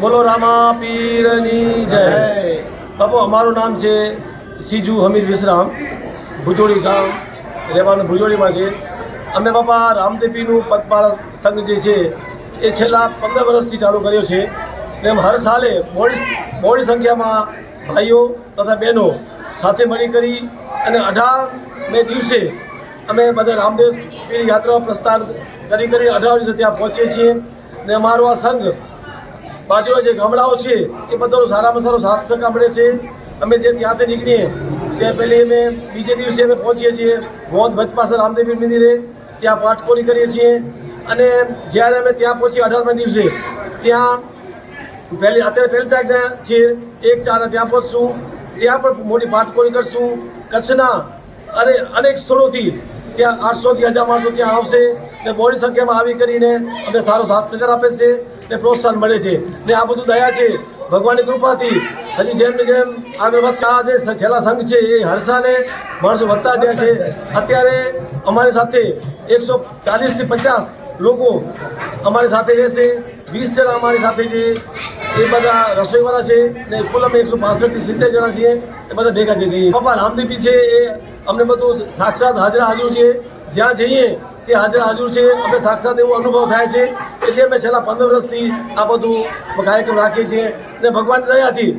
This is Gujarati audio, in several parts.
બોલો રામા પીરની જય. બાપુ, અમારું નામ છે સીજુ હમીર વિશ્રામ, ભુજોડી ગામ, રહેવાનું ભુજોડીમાં છે. અમે બાપા રામદેવીનું પદપાળ સંઘ જે છે, એ છેલ્લા પંદર વર્ષથી ચાલુ કર્યો છે. એમ હર સાલે મોડી મોડી સંખ્યામાં ભાઈઓ તથા બહેનો સાથે મળી કરી અને અઢાર મે દિવસે અમે બધા રામદેવ યાત્રા પ્રસ્થાન કરી કરી અઢાર દિવસે ત્યાં પહોંચીએ છીએ. ને અમારો આ સંઘ બાજુના જે ગામડાઓ છે, એ બધાનો સારામાં સારો સાથ સહકાર મળે છે. અમે જે ત્યાંથી નીકળીએ તે પહેલી અમે બીજે દિવસે અમે પહોંચીએ છીએ. મોહન ભજ પાસે રામદેવી મંદિરે, ત્યાં પાઠકોરી કરીએ છીએ. અને જ્યારે અમે ત્યાં પહોંચીએ અઢારમા દિવસે, ત્યાં પહેલી, અત્યારે પહેલી તારીખના છીએ એક ચાર ત્યાં પહોંચશું. ત્યાં પણ મોટી પાઠકોરી કરશું. કચ્છના અને અનેક સ્થળોથી ત્યાં આઠસોથી હજાર માણસો ત્યાં આવશે ને મોટી સંખ્યામાં આવી કરીને અમને સારો સાથ સહકાર આપે છે. ને પ્રોત્સાહન મળે છે. ને આ બધું દયા છે. ભગવાનની કૃપાથી હજી જેમ જેમ આ વ્યવસ્થા જે છેલ્લા સંઘ છે એ હરસાને માણસો વધતા જાય છે. અત્યારે અમારી સાથે એકસો ચાલીસથી પચાસ લોકો અમારી સાથે રહેશે. વીસ જણા અમારી સાથે છે એ બધા રસોઈવાળા છે ને કુલ અમે એકસો પાસઠથી સિત્તેર જણા છીએ. એ બધા ભેગા જઈએ. પપ્પા રામદેવી છે એ અમને બધું સાક્ષાત હાજર હાજર છે. જ્યાં જઈએ તે હાજર હાજર છે. અમને સાક્ષાત એવો અનુભવ થાય છે. એટલે અમે છેલ્લા પંદર વર્ષથી આ બધું કાર્યક્રમ રાખીએ છીએ અને ભગવાન દયાથી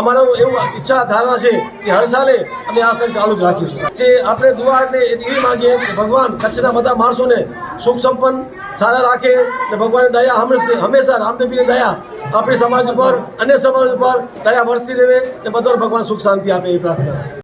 અમારો એવું ઈચ્છા ધારણા છે કે હર સાલે અમે આ સંઘ ચાલુ જ રાખીશું. જે આપણે દુઆ એટલે એવી માંગીએ કે ભગવાન કચ્છના બધા માણસોને સુખ સંપન્ન, સારા રાખે અને ભગવાનની દયા હંમેશા હંમેશા રામદેવીની દયા આપણી સમાજ ઉપર, અન્ય સમાજ ઉપર દયા વરસતી રહે ને બધો ભગવાન સુખ શાંતિ આપે એ પ્રાર્થના